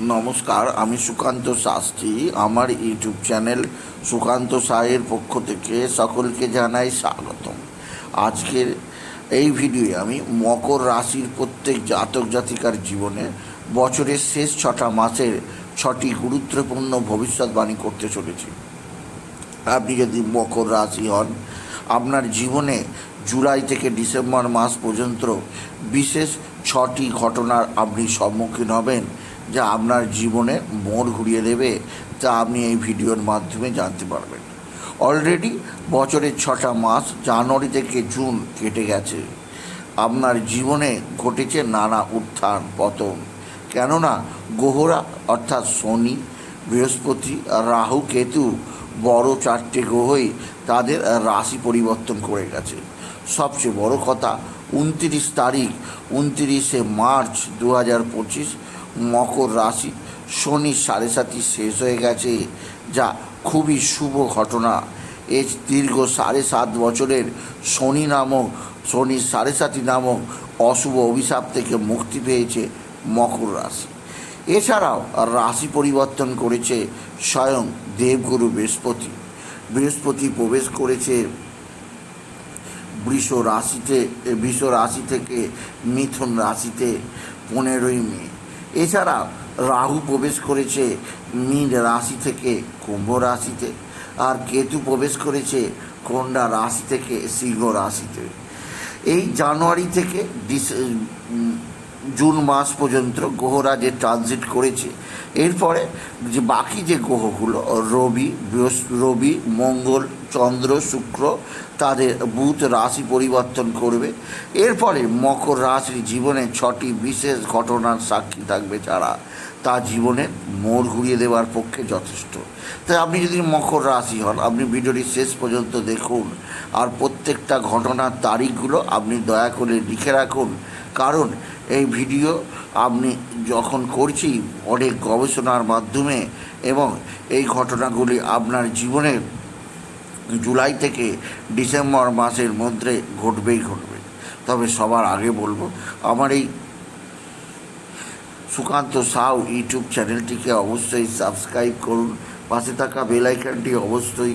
নমস্কার, আমি সুকান্ত শাস্ত্রী। আমার ইউটিউব চ্যানেল সুকান্ত সাহের পক্ষ থেকে সকলকে জানাই স্বাগতম। আজকের এই ভিডিওয়ে আমি মকর রাশির প্রত্যেক জাতক জাতিকার জীবনে বছরের শেষ ছটা মাসের ছটি গুরুত্বপূর্ণ ভবিষ্যৎবাণী করতে চলেছি। আপনি যদি মকর রাশি হন, আপনার জীবনে জুলাই থেকে ডিসেম্বর মাস পর্যন্ত বিশেষ ছটি ঘটনার আপনি সম্মুখীন হবেন। যা আপনার জীবনে মোড় ঘুরিয়ে দেবে, তা আপনি এই ভিডিওর মাধ্যমে জানতে পারবেন। অলরেডি বছরের ছটা মাস, জানুয়ারি থেকে জুন কেটে গেছে। আপনার জীবনে ঘটেছে নানা উত্থান, পতন। কেননা গ্রহরা অর্থাৎ শনি, বৃহস্পতি, রাহু, কেতু বড় চারটে গ্রহই তাদের রাশি পরিবর্তন করে গেছে। সবচেয়ে বড় কথা, উনত্রিশ তারিখ, উনত্রিশে মার্চ দু হাজার পঁচিশ মকর রাশি শনি সাড়ে সাতি শেষ হয়ে গেছে, যা খুবই শুভ ঘটনা। এই দীর্ঘ সাড়ে সাত বছরের শনি নামক, শনি সাড়ে সাতি নামক অশুভ অভিশাপ থেকে মুক্তি পেয়েছে মকর রাশি। এছাড়াও রাশি পরিবর্তন করেছে স্বয়ং দেবগুরু বৃহস্পতি। বৃহস্পতি প্রবেশ করেছে বৃষ রাশিতে, বৃষ রাশি থেকে মিথুন রাশিতে, পনেরোই মে। এছাড়া রাহু প্রবেশ করেছে মীন রাশি থেকে, কুম্ভ রাশিতে। আর কেতু প্রবেশ করেছে কন্যা রাশি থেকে, সিংহ রাশিতে। এই জানুয়ারি থেকে ডিসে জুন মাস পর্যন্ত গ্রহরা যে ট্রানজিট করেছে, এরপরে যে বাকি যে গ্রহগুলো, রবি, বৃহস্প রবি, মঙ্গল চন্দ্র, শুক্র তাদের বুধ রাশি পরিবর্তন করবে। এরপরে মকর রাশির জীবনে ছটি বিশেষ ঘটনার সাক্ষী থাকবে যারা তা জীবনে মোড় ঘুরিয়ে দেওয়ার পক্ষে যথেষ্ট। তাই আপনি যদি মকর রাশি হন, আপনি ভিডিওটি শেষ পর্যন্ত দেখুন আর প্রত্যেকটা ঘটনার তারিখগুলো আপনি দয়া করে লিখে রাখুন। কারণ এই ভিডিও আপনি যখন করছি অনেক গবেষণার মাধ্যমে এবং এই ঘটনাগুলি আপনার জীবনের জুলাই থেকে ডিসেম্বর মাসের মধ্যে ঘটবেই ঘটবে। তবে সবার আগে বলব, আমার এই সুকান্ত সাউ ইউটিউব চ্যানেলটিকে অবশ্যই সাবস্ক্রাইব করুন, পাশে থাকা বেলাইকানটি অবশ্যই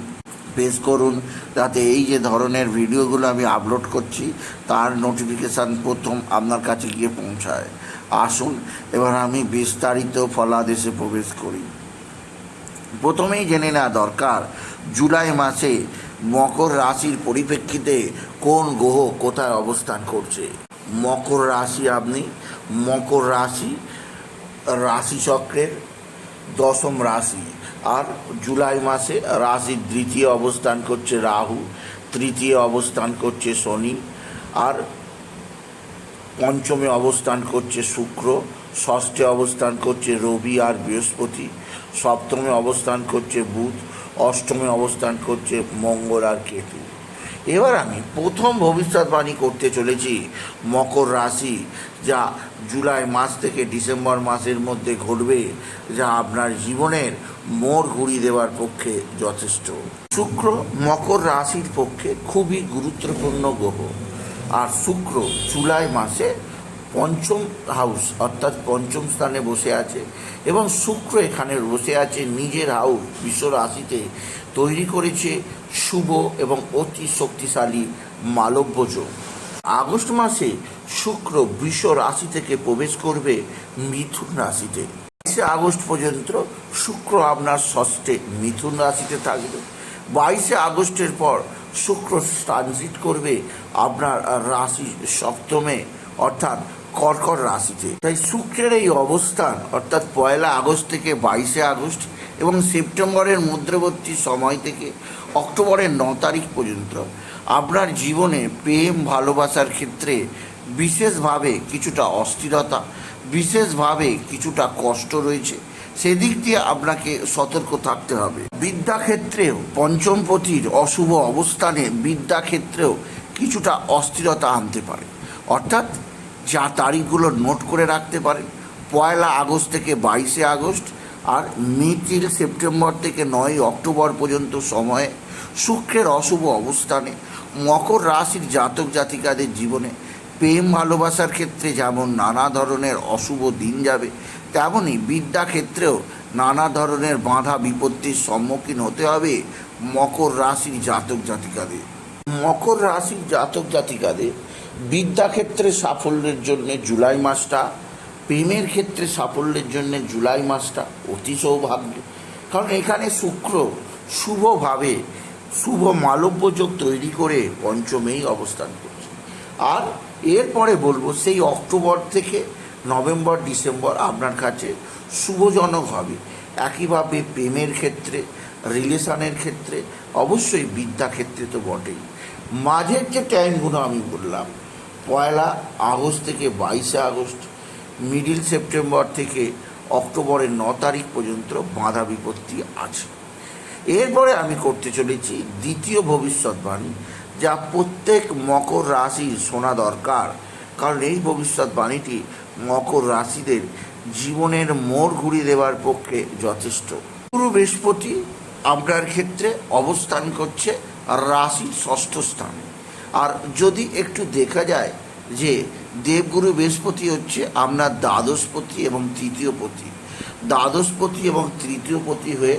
প্রেস করুন, যাতে এই যে ধরনের ভিডিওগুলো আমি আপলোড করছি, তার নোটিফিকেশান প্রথম আপনার কাছে গিয়ে পৌঁছায়। আসুন, এবার আমি বিস্তারিত ফলাদেশে প্রবেশ করি। প্রথমেই জেনে নেওয়া দরকার, জুলাই মাসে মকর রাশির পরিপ্রেক্ষিতে কোন গ্রহ কোথায় অবস্থান করছে। মকর রাশি আপনি? মকর রাশি রাশিচক্রের দশম রাশি। আর জুলাই মাসে রাশির দ্বিতীয় অবস্থান করছে রাহু, তৃতীয় অবস্থান করছে শনি, আর পঞ্চমে অবস্থান করছে শুক্র। ষষ্ঠে অবস্থান করছে রবি আর বৃহস্পতি, সপ্তমে অবস্থান করছে বুধ, অষ্টমে অবস্থান করছে মঙ্গল আর কেতু। এবার আমি প্রথম ভবিষ্যৎবাণী করতে চলেছি মকর রাশি, যা জুলাই মাস থেকে ডিসেম্বর মাসের মধ্যে ঘটবে, যা আপনার জীবনের মোড় ঘুরিয়ে দেওয়ার পক্ষে যথেষ্ট। শুক্র মকর রাশির পক্ষে খুবই গুরুত্বপূর্ণ গ্রহ, আর শুক্র জুলাই মাসে পঞ্চম হাউস, অর্থাৎ পঞ্চম স্থানে বসে আছে এবং শুক্র এখানে বসে আছে, নিজের হাউস বিশ্ব রাশিতে তৈরি করেছে শুভ এবং অতি শক্তিশালী মালব্য যোগ আগস্ট মাসে শুক্র বৃষ রাশি থেকে প্রবেশ করবে মিথুন রাশিতে। বাইশে আগস্ট পর্যন্ত শুক্র আপনার ষষ্ঠে মিথুন রাশিতে থাকবে। বাইশে আগস্টের পর শুক্র ট্রানজিট করবে আপনার রাশি সপ্তমে, অর্থাৎ কর্কট রাশিতে। তাই শুক্রের এই অবস্থান, অর্থাৎ পয়লা আগস্ট থেকে বাইশে আগস্ট এবং সেপ্টেম্বরের মধ্যবর্তী সময় থেকে অক্টোবরের ন তারিখ পর্যন্ত, আপনার জীবনে প্রেম, ভালোবাসার ক্ষেত্রে বিশেষভাবে কিছুটা অস্থিরতা, বিশেষভাবে কিছুটা কষ্ট রয়েছে। সেদিক দিয়ে আপনাকে সতর্ক থাকতে হবে। বিদ্যাক্ষেত্রেও, পঞ্চমপতির অশুভ অবস্থানে বিদ্যাক্ষেত্রেও কিছুটা অস্থিরতা আনতে পারে। অর্থাৎ যা তারিখগুলো নোট করে রাখতে পারেন। পয়লা আগস্ট থেকে বাইশে আগস্ট আর মিডিল সেপ্টেম্বর থেকে নয় অক্টোবর পর্যন্ত সময়ে শুক্রের অশুভ অবস্থানে, মকর রাশির জাতক জাতিকাদের জীবনে প্রেম ভালোবাসার ক্ষেত্রে যেমন নানা ধরনের অশুভ দিন যাবে তেমনই বিদ্যাক্ষেত্রেও নানা ধরনের বাধা বিপত্তির সম্মুখীন হতে হবে মকর রাশির জাতক জাতিকাদের। মকর রাশির জাতক জাতিকাদের বিদ্যাক্ষেত্রে সাফল্যের জন্য জুলাই মাসটা, প্রেমের ক্ষেত্রে সাফল্যের জন্য জুলাই মাসটা অতি সৌভাগ্য। কারণ এখানে শুক্র শুভভাবে শুভ মালব্যযোগ তৈরি করে পঞ্চমেই অবস্থান করছে। আর এরপরে বলব, সেই অক্টোবর থেকে নভেম্বর, ডিসেম্বর আপনার কাছে শুভজনক হবে। একইভাবে প্রেমের ক্ষেত্রে, রিলেশনের ক্ষেত্রে, অবশ্যই বিদ্যাক্ষেত্রে তো বটেই। মাঝের যে টাইমগুলো আমি বললাম, পয়লা আগস্ট থেকে বাইশে আগস্ট মিডিল সেপ্টেম্বর থেকে অক্টোবরের ন তারিখ পর্যন্ত বাধা বিপত্তি আছে। এরপরে আমি করতে চলেছি দ্বিতীয় ভবিষ্যৎবাণী, যা প্রত্যেক মকর রাশির শোনা দরকার। কারণ এই ভবিষ্যৎবাণীটি মকর রাশিদের জীবনের মোড় ঘুরিয়ে দেওয়ার পক্ষে যথেষ্ট। গুরু বৃহস্পতি আপনার ক্ষেত্রে অবস্থান করছে রাশির ষষ্ঠ স্থানে। আর যদি একটু দেখা যায় যে দেবগুরু বৃহস্পতি হচ্ছে আপনার দ্বাদশপতি এবং তৃতীয় পতি দ্বাদশপতি এবং তৃতীয় পতি হয়ে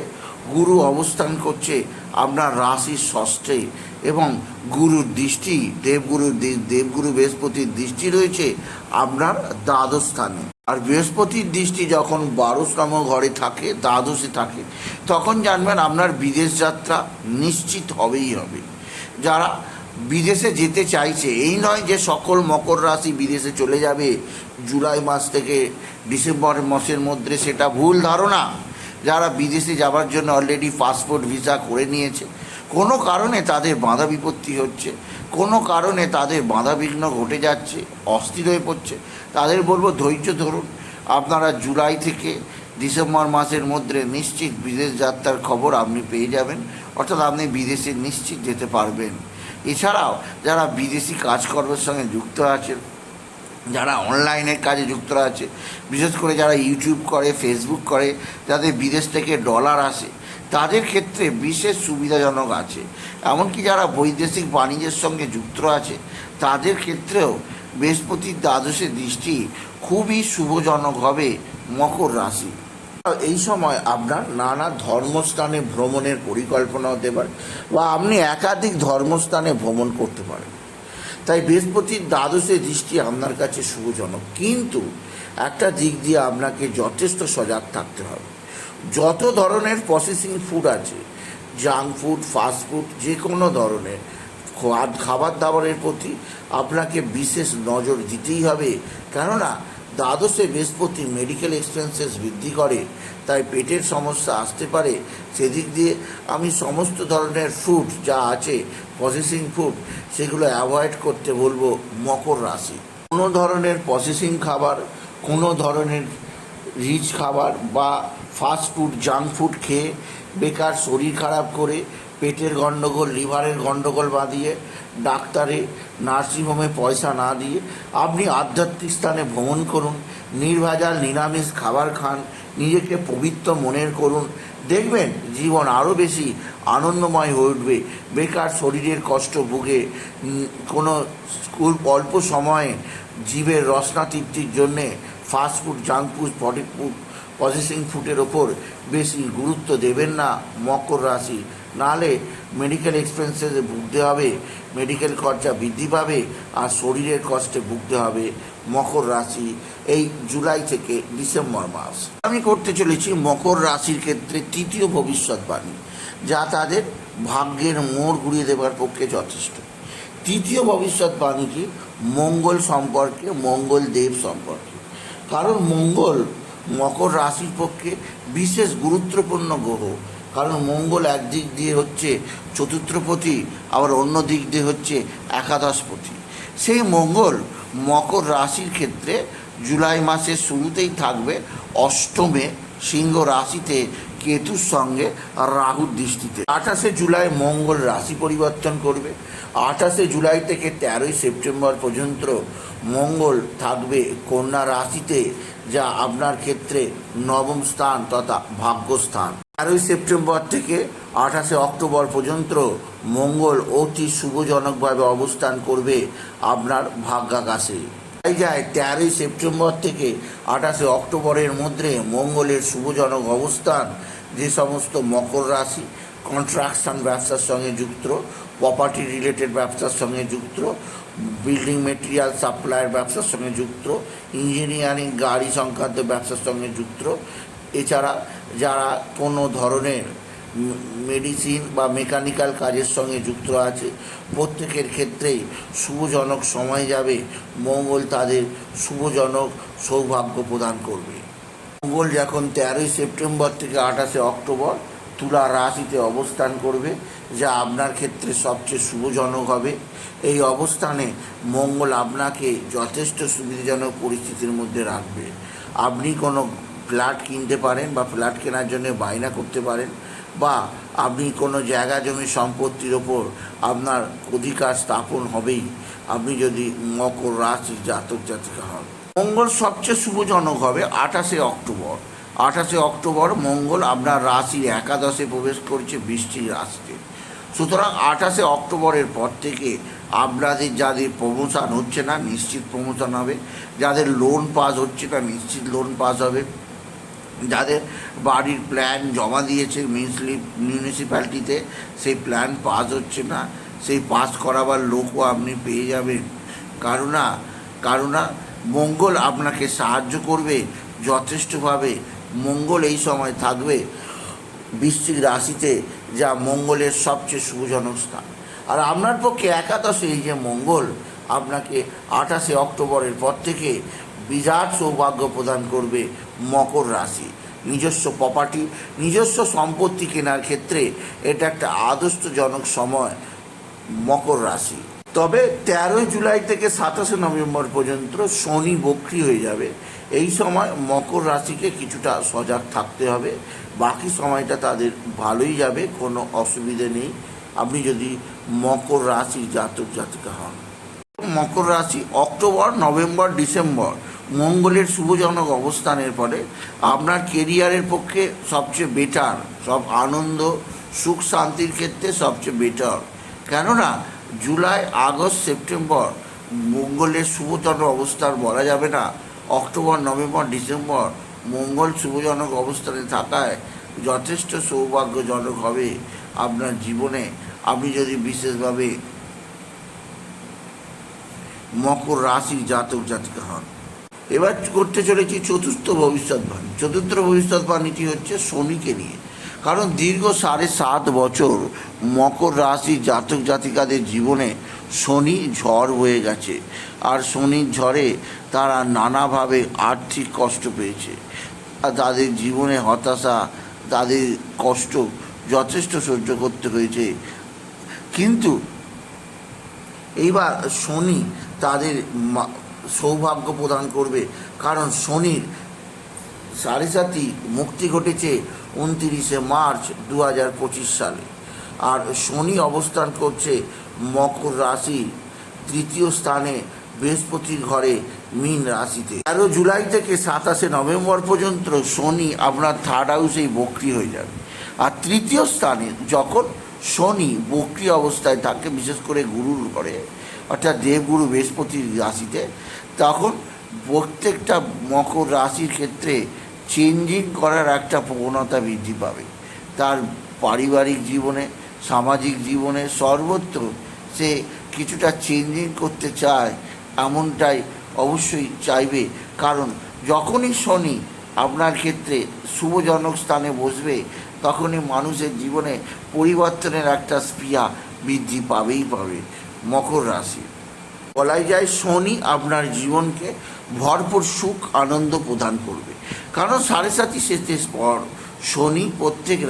গুরু অবস্থান করছে আপনার রাশির ষষ্ঠে এবং গুরুর দৃষ্টি, দেবগুরু দেবগুরু বৃহস্পতির দৃষ্টি রয়েছে আপনার দ্বাদশ স্থানে। আর বৃহস্পতির দৃষ্টি যখন বারোতম ঘরে থাকে, দ্বাদশে থাকে, তখন জানবেন আপনার বিদেশ যাত্রা নিশ্চিত হবেই হবে। যারা বিদেশে যেতে চাইছে, এই নয় যে সকল মকর রাশি বিদেশে চলে যাবে, জুলাই মাস থেকে ডিসেম্বর মাসের মধ্যে সেটা ভুল ধারণা। যারা বিদেশে যাবার জন্য অলরেডি পাসপোর্ট ভিসা করে নিয়েছে কোনো কারণে তাদের বাধা বিপত্তি হচ্ছে, কোনো কারণে তাদের বাধা বিঘ্ন ঘটে যাচ্ছে, অস্থির হয়ে পড়ছে। তাদের বলব ধৈর্য ধরুন। আপনারা জুলাই থেকে ডিসেম্বর মাসের মধ্যে নিশ্চিত বিদেশ যাত্রার খবর আপনি পেয়ে যাবেন, অর্থাৎ আপনি বিদেশে নিশ্চিত যেতে পারবেন। এছাড়াও যারা বিদেশি কাজকর্মের সঙ্গে যুক্ত আছেন, যারা অনলাইনের কাজে যুক্ত আছে, বিশেষ করে যারা ইউটিউব করে, ফেসবুক করে, যাদের বিদেশ থেকে ডলার আসে তাদের ক্ষেত্রে বিশেষ সুবিধাজনক আছে। এমনকি যারা বৈদেশিক বাণিজ্যের সঙ্গে যুক্ত আছে, তাদের ক্ষেত্রেও বৃহস্পতির দ্বাদশে দৃষ্টি খুবই শুভজনক হবে মকর রাশি। এই সময় আপনার নানা ধর্মস্থানে ভ্রমণের পরিকল্পনা হতে পারে বা আপনি একাধিক ধর্মস্থানে ভ্রমণ করতে পারেন। তাই বৃহস্পতির দ্বাদশে দৃষ্টি আপনার কাছে শুভজনক। কিন্তু একটা দিক দিয়ে আপনাকে যথেষ্ট সজাগ থাকতে হবে। যত ধরনের প্রসেসিং ফুড আছে জাঙ্ক ফুড ফাস্ট ফুড যে কোনো ধরনের খাবার দাবারের প্রতি আপনাকে বিশেষ নজর দিতেই হবে। কেননা, দ্বাদশে বৃহস্পতি মেডিকেল এক্সপেন্সেস বৃদ্ধি করে, তাই পেটের সমস্যা আসতে পারে। সেদিক দিয়ে আমি সমস্ত ধরনের ফুড যা আছে প্রসেসিং ফুড সেগুলো অ্যাভয়েড করতে বলব মকর রাশি। কোনো ধরনের প্রসেসিং খাবার, কোনো ধরনের রিচ খাবার বা ফাস্ট ফুড জাঙ্ক ফুড খেয়ে বেকার শরীর খারাপ করে পেটের গণ্ডগোল লিভারের গণ্ডগোল বাঁধিয়ে ডাক্তারে নার্সিংহোমে পয়সা না দিয়ে আপনি আধ্যাত্মিক স্থানে ভ্রমণ করুন, নির্ভেজাল, নিরামিষ খাবার খান, নিজেকে পবিত্র মনের করুন। দেখবেন জীবন আরও বেশি আনন্দময় হয়ে উঠবে। বেকার শরীরের কষ্ট ভুগে কোনো অল্প সময়ে জীবের রসনা তৃপ্তির জন্যে ফাস্টফুড জাঙ্ক ফুড পটি ফুড প্রসেসিং ফুডের ওপর বেশি গুরুত্ব দেবেন না মকর রাশি। নাহলে মেডিকেল এক্সপেন্সেসে ভুগতে হবে মেডিকেল খরচা বৃদ্ধি পাবে আর শরীরের কষ্টে ভুগতে হবে মকর রাশি এই জুলাই থেকে ডিসেম্বর মাস। আমি করতে চলেছি মকর রাশির ক্ষেত্রে তৃতীয় ভবিষ্যৎবাণী, যা তাদের ভাগ্যের মোড় ঘুরিয়ে দেবার পক্ষে যথেষ্ট। তৃতীয় ভবিষ্যৎবাণীটি মঙ্গল সম্পর্কে, মঙ্গল দেব সম্পর্কে। কারণ মঙ্গল মকর রাশির পক্ষে বিশেষ গুরুত্বপূর্ণ গ্রহ। কারণ মঙ্গল একদিক দিয়ে হচ্ছে চতুর্থপতি, আবার অন্য দিক দিয়ে হচ্ছে একাদশপতি। সেই মঙ্গল মকর রাশির ক্ষেত্রে জুলাই মাসের শুরুতেই থাকবে অষ্টমে সিংহ রাশিতে কেতুর সঙ্গে রাহুর দৃষ্টিতে। আঠাশে জুলাই মঙ্গল রাশি পরিবর্তন করবে। আঠাশে জুলাই থেকে তেরোই সেপ্টেম্বর পর্যন্ত মঙ্গল থাকবে কন্যা রাশিতে, যা আপনার ক্ষেত্রে নবম স্থান তথা ভাগ্যস্থান। তেরোই সেপ্টেম্বর থেকে আঠাশে অক্টোবর পর্যন্ত মঙ্গল অতি শুভজনকভাবে অবস্থান করবে আপনার ভাগ্যাকাশে। যায় তেরোই সেপ্টেম্বর থেকে আঠাশে অক্টোবরের মধ্যে মঙ্গলের শুভজনক অবস্থান। যে সমস্ত মকর রাশি কন্ট্রাকশন ব্যবসার সঙ্গে যুক্ত প্রপার্টি রিলেটেড ব্যবসার সঙ্গে যুক্ত বিল্ডিং মেটেরিয়াল সাপ্লাইয়ের ব্যবসার সঙ্গে যুক্ত ইঞ্জিনিয়ারিং গাড়ি সংক্রান্ত ব্যবসার সঙ্গে যুক্ত। এছাড়া যারা কোনো ধরনের মেডিসিন বা মেকানিক্যাল কাজের সঙ্গে যুক্ত আছে। প্রত্যেকের ক্ষেত্রেই শুভজনক সময় যাবে। মঙ্গল তাদের শুভজনক সৌভাগ্য প্রদান করবে। মঙ্গল যখন তেরোই সেপ্টেম্বর থেকে আঠাশে অক্টোবর তুলা রাশিতে অবস্থান করবে, যা আপনার ক্ষেত্রে সবচেয়ে শুভজনক হবে। এই অবস্থানে মঙ্গল আপনাকে যথেষ্ট সুবিধাজনক পরিস্থিতির মধ্যে রাখবে। আপনি কোনো ফ্ল্যাট কিনতে পারেন বা ফ্ল্যাট কেনার জন্য বায়না করতে পারেন। বা আপনি কোনো জায়গা জমি সম্পত্তির ওপর আপনার অধিকার স্থাপন হবেই। আপনি যদি মকর রাশি জাতক জাতিকা হন। মঙ্গল সবচেয়ে শুভজনক হবে আঠাশে অক্টোবর। আঠাশে অক্টোবর মঙ্গল আপনার রাশির একাদশে প্রবেশ করছে বৃষ্টির রাশিতে সুতরাং আঠাশে অক্টোবরের পর থেকে আপনাদের যাদের প্রমোশন হচ্ছে না, নিশ্চিত প্রমোশন হবে। যাদের লোন পাস হচ্ছে না, নিশ্চিত লোন পাস হবে। যাদের বাড়ির প্ল্যান জমা দিয়েছে মিউনিসিপ্যালিটিতে সেই প্ল্যান পাস হচ্ছে না। সেই পাস করাবার লোকও আপনি পেয়ে যাবেন। কারণা কারণা মঙ্গল আপনাকে সাহায্য করবে যথেষ্টভাবে। মঙ্গল এই সময় থাকবে বৃশ্চিক রাশিতে, যা মঙ্গলের সবচেয়ে শুভজনক স্থান। আর আপনার পক্ষে একাদশে এই যে মঙ্গল, আপনাকে আঠাশে অক্টোবরের পর থেকে বিরাট সৌভাগ্য প্রদান করবে মকর রাশি। নিজস্ব প্রপার্টি নিজস্ব সম্পত্তি কেনার ক্ষেত্রে এটা একটা আদর্শজনক সময়, মকর রাশি। তবে তেরোই জুলাই থেকে সাতাশে নভেম্বর পর্যন্ত শনি বক্রি হয়ে যাবে। এই সময় মকর রাশিকে কিছুটা সজাগ থাকতে হবে। বাকি সময়টা তাদের ভালোই যাবে, কোনো অসুবিধে নেই। আপনি যদি মকর রাশি জাতক জাতিকা হন। মকর রাশি অক্টোবর, নভেম্বর, ডিসেম্বর মঙ্গলের শুভজনক অবস্থানের পরে আপনার কেরিয়ারের পক্ষে সবচেয়ে বেটার সব আনন্দ, সুখ, শান্তির ক্ষেত্রে সবচেয়ে বেটার কেননা, জুলাই, আগস্ট, সেপ্টেম্বর মঙ্গলের শুভজনক অবস্থান বলা যাবে না। অক্টোবর, নভেম্বর, ডিসেম্বর মঙ্গল শুভজনক অবস্থানে থাকায় যথেষ্ট সৌভাগ্যজনক হবে আপনার জীবনে। আপনি যদি বিশেষভাবে মকর রাশির জাতক জাতিকা হন এবার করতে চলেছি চতুর্থ ভবিষ্যৎবাণী চতুর্থ ভবিষ্যৎবাণীটি হচ্ছে শনিকে নিয়ে। কারণ দীর্ঘ সাড়ে সাত বছর মকর রাশি জাতক জাতিকাদের জীবনে শনি ঝড় হয়ে গেছে। আর শনির ঝড়ে তারা নানাভাবে আর্থিক কষ্ট পেয়েছে। আর তাদের জীবনে হতাশা, তাদের কষ্ট যথেষ্ট সহ্য করতে হয়েছে। কিন্তু এইবার শনি তাদের সৌভাগ্য প্রদান করবে। কারণ শনির সাড়ে সাতই মুক্তি ঘটেছে উনতিরিশে মার্চ দু হাজার পঁচিশ সালে। আর শনি অবস্থান করছে মকর রাশি তৃতীয় স্থানে বৃহস্পতির ঘরে মীন রাশিতে। তেরো জুলাই থেকে সাতাশে নভেম্বর পর্যন্ত শনি আপনার থার্ড হাউসেই বক্রি হয়ে যাবে। আর তৃতীয় স্থানে যখন শনি বক্রি অবস্থায় থাকে, বিশেষ করে গুরুর ঘরে অর্থাৎ দেবগুরু বৃহস্পতির রাশিতে, তখন প্রত্যেকটা মকর রাশির ক্ষেত্রে চেঞ্জিং করার একটা প্রবণতা বৃদ্ধি পাবে। তার পারিবারিক জীবনে, সামাজিক জীবনে সর্বত্র সে কিছুটা চেঞ্জিং করতে চায়, এমনটাই অবশ্যই চাইবে। কারণ যখনই শনি আপনার ক্ষেত্রে শুভজনক স্থানে বসবে, তখনই মানুষের জীবনে পরিবর্তনের একটা স্পিয়া বৃদ্ধি পাবেই পাবে। মকর রাশি। বলাই যায় শনি আপনার জীবনকে ভরপুর সুখ, আনন্দ প্রদান করবে। কারণ সাড়ে সাতি শেষের পর শনি প্রত্যেক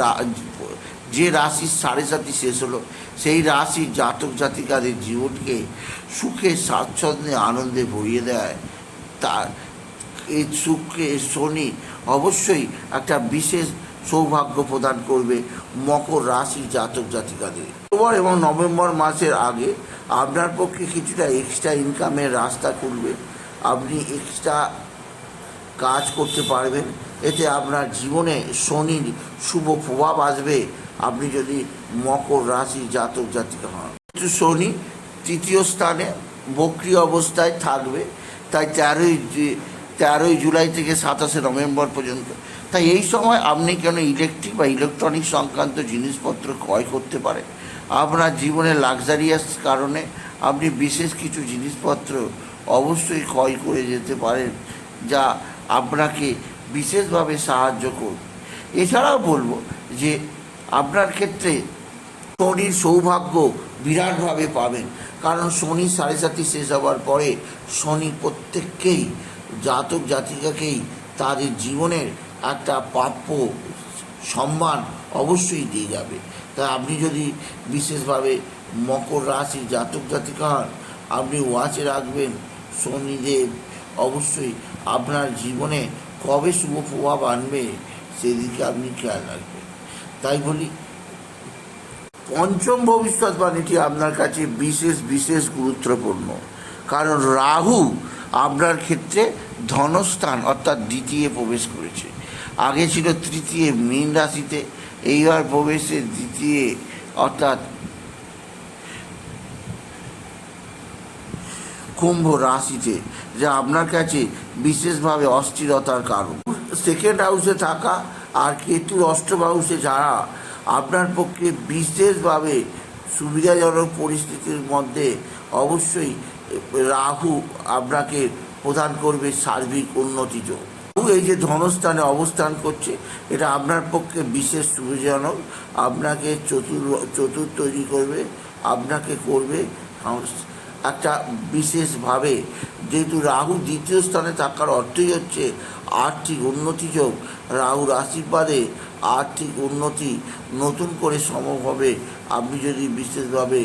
যে রাশির সাড়ে সাতি শেষ হলো, সেই রাশির জাতক জাতিকাদের জীবনকে সুখে, স্বাচ্ছন্দ্যে, আনন্দে ভরিয়ে দেয়। তার এই সুখকে শনি অবশ্যই একটা বিশেষ সৌভাগ্য প্রদান করবে মকর রাশি জাতক জাতিকাদের। অক্টোবর এবং নভেম্বর মাসের আগে আপনার পক্ষে কিছুটা এক্সট্রা ইনকামের রাস্তা খুলবে। আপনি এক্সট্রা কাজ করতে পারবেন। এতে আপনার জীবনে শনির শুভ প্রভাব আসবে। আপনি যদি মকর রাশি জাতক জাতিকা হন। কিন্তু শনি তৃতীয় স্থানে বক্রি অবস্থায় থাকবে, তাই তেরোই তেরোই জুলাই থেকে সাতাশে নভেম্বর পর্যন্ত। তাই এই সময় আপনি কেন ইলেকট্রিক বা ইলেকট্রনিক সংক্রান্ত জিনিসপত্র ক্রয় করতে পারেন? আপনার জীবনে লাক্সারিয়াস কারণে আপনি বিশেষ কিছু জিনিসপত্র অবশ্যই ক্রয় করে যেতে পারেন, যা আপনাকে বিশেষভাবে সাহায্য করবে। এছাড়াও বলব যে আপনার ক্ষেত্রে শনির সৌভাগ্য বিরাটভাবে পাবেন। কারণ শনি সাড়ে সাতি শেষ হওয়ার পরে শনি প্রত্যেককেই জাতক জাতিকাকেই তাদের জীবনের একটা প্রাপ্য সম্মান অবশ্যই দিয়ে যাবে। তা আপনি যদি বিশেষভাবে মকর রাশি জাতক জাতিকা হন, আপনি ওয়াচে রাখবেন, শনিদেব অবশ্যই আপনার জীবনে কবে শুভ প্রভাব আনবে সেদিকে আপনি খেয়াল রাখবেন। তাই বলি, পঞ্চম ভবিষ্যৎবাণীটি আপনার কাছে বিশেষ বিশেষ গুরুত্বপূর্ণ। কারণ রাহু আপনার ক্ষেত্রে ধনস্থান, অর্থাৎ দ্বিতীয় প্রবেশ করেছে। আগে ছিল তৃতীয় মীন রাশিতে, এইবার প্রবেশে দ্বিতীয়, অর্থাৎ কুম্ভ রাশিতে, যা আপনার কাছে বিশেষভাবে অস্থিরতার কারণ। সেকেন্ড হাউসে থাকা আর কেতুর অষ্টম হাউসে যারা, আপনার পক্ষে বিশেষভাবে সুবিধাজনক পরিস্থিতির মধ্যে অবশ্যই রাহু আপনাকে প্রদান করবে সার্বিক উন্নতি যোগ এই যে ধনস্থানে অবস্থান করছে, এটা আপনার পক্ষে বিশেষ সুবিধাজনক আপনাকে চতুর চতুর তৈরি করবে, আপনাকে করবে একটা বিশেষভাবে যেহেতু রাহু দ্বিতীয় স্থানে থাকার অর্থই হচ্ছে আর্থিক উন্নতি যোগ। রাহুর আশীর্বাদে আর্থিক উন্নতি নতুন করে সম্ভব হবে। আপনি যদি বিশেষভাবে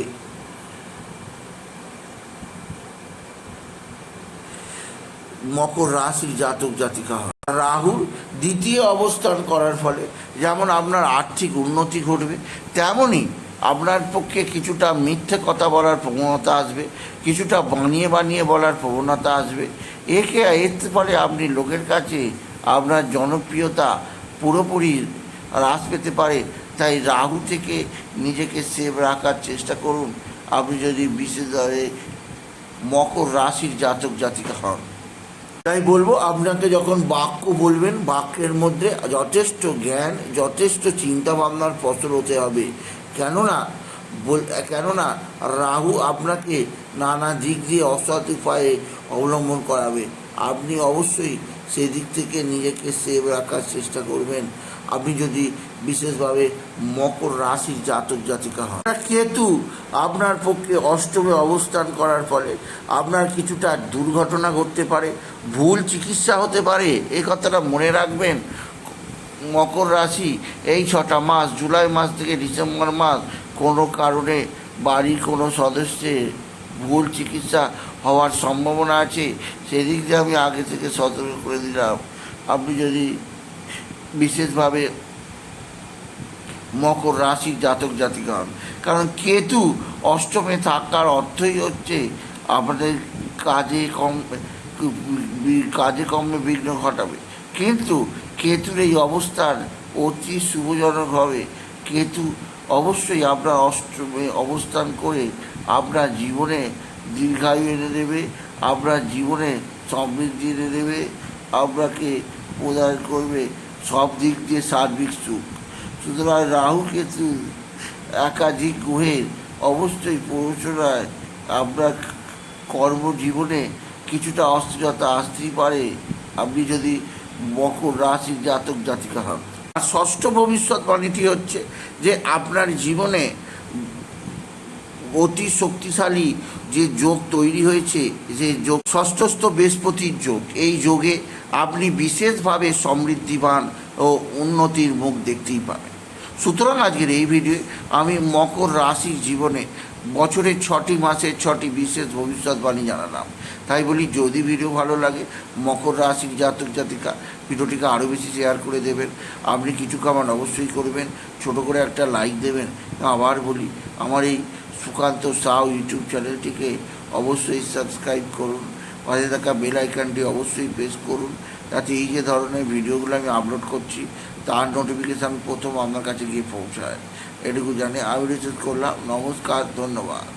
মকর রাশির জাতক জাতিকা হয়। রাহুর দ্বিতীয় অবস্থান করার ফলে যেমন আপনার আর্থিক উন্নতি ঘটবে তেমনই আপনার পক্ষে কিছুটা মিথ্যে কথা বলার প্রবণতা আসবে, কিছুটা বানিয়ে বানিয়ে বলার প্রবণতা আসবে। একে এর ফলে আপনি লোকের কাছে আপনার জনপ্রিয়তা পুরোপুরি হ্রাস পেতে পারে। তাই রাহু থেকে নিজেকে সেভ রাখার চেষ্টা করুন। আপনি যদি বিশেষভাবে মকর রাশির জাতক জাতিকা হন। তাই বলব, আপনাকে যখন বাক্য বলবেন, বাক্যের মধ্যে যথেষ্ট জ্ঞান, যথেষ্ট চিন্তা ভাবনার ফসল হতে হবে। কেননা কেননা রাহু আপনাকে নানা দিক দিয়ে অসৎ উপায়ে অবলম্বন করাবে। আপনি অবশ্যই সেদিক থেকে নিজেকে সেভ রাখার চেষ্টা করবেন। আপনি যদি বিশেষভাবে মকর রাশির জাতক জাতিকা হন। কেতু আপনার পক্ষে অষ্টমে অবস্থান করার ফলে আপনার কিছুটা দুর্ঘটনা ঘটতে পারে, ভুল চিকিৎসা হতে পারে এই কথাটা মনে রাখবেন। মকর রাশি এই ছটা মাস, জুলাই মাস থেকে ডিসেম্বর মাস কোনো কারণে বাড়ির কোনো সদস্যের ভুল চিকিৎসা হওয়ার সম্ভাবনা আছে, সেদিক দিয়ে আমি আগে থেকে সতর্ক করে দিলাম। আপনি যদি বিশেষভাবে মকর রাশির জাতক জাতিকা কারণ কেতু অষ্টমে থাকার অর্থই হচ্ছে আপনাদের কাজে কম, কাজে কমে বিঘ্ন ঘটাবে। কিন্তু কেতুর এই অবস্থান অতি শুভজনক হবে। কেতু অবশ্যই আপনার অষ্টমে অবস্থান করে আপনার জীবনে দীর্ঘায়ু এনে দেবে, আপনার জীবনে সমৃদ্ধি এনে দেবে, আপনাকে প্রদান করবে সব দিক দিয়ে সার্বিক সুখ। সুতরাং রাহু কেতু একাধিক গ্রহের অবশ্যই প্ররোচনায় আপনার কর্মজীবনে কিছুটা অস্থিরতা আসতেই পারে। আপনি যদি মকর রাশির জাতক জাতিকা হন। আর ষষ্ঠ ভবিষ্যৎ ভবিষ্যৎবাণীটি হচ্ছে যে আপনার জীবনে অতি শক্তিশালী যে যোগ তৈরি হয়েছে, যে যোগ ষষ্ঠস্থ বৃহস্পতির যোগ, এই যোগে আপনি বিশেষভাবে সমৃদ্ধিবান ও উন্নতির মুখ দেখতেই পাবেন। সুতরাং আজকের এই ভিডিওয়ে আমি মকর রাশির জীবনে বছরের ছটি মাসের ছটি বিশেষ ভবিষ্যৎবাণী জানালাম। তাই বলি, যদি ভিডিও ভালো লাগে, মকর রাশির জাতক জাতিকা ভিডিওটিকে আরও বেশি শেয়ার করে দেবেন। আপনি কিছু কামান অবশ্যই করবেন, ছোট করে একটা লাইক দেবেন। আবার বলি, আমার এই সুকান্ত সাউ ইউটিউব চ্যানেলটিকে অবশ্যই সাবস্ক্রাইব করুন। পাশে থাকা বেল আইকনটি অবশ্যই প্রেস করুন। যাতে এই যে ধরনের ভিডিওগুলো আমি আপলোড করছি তার নোটিফিকেশান প্রথম আমার কাছে গিয়ে পৌঁছায়। এটুকু জানি আমি রিসিভ করলাম। নমস্কার ধন্যবাদ।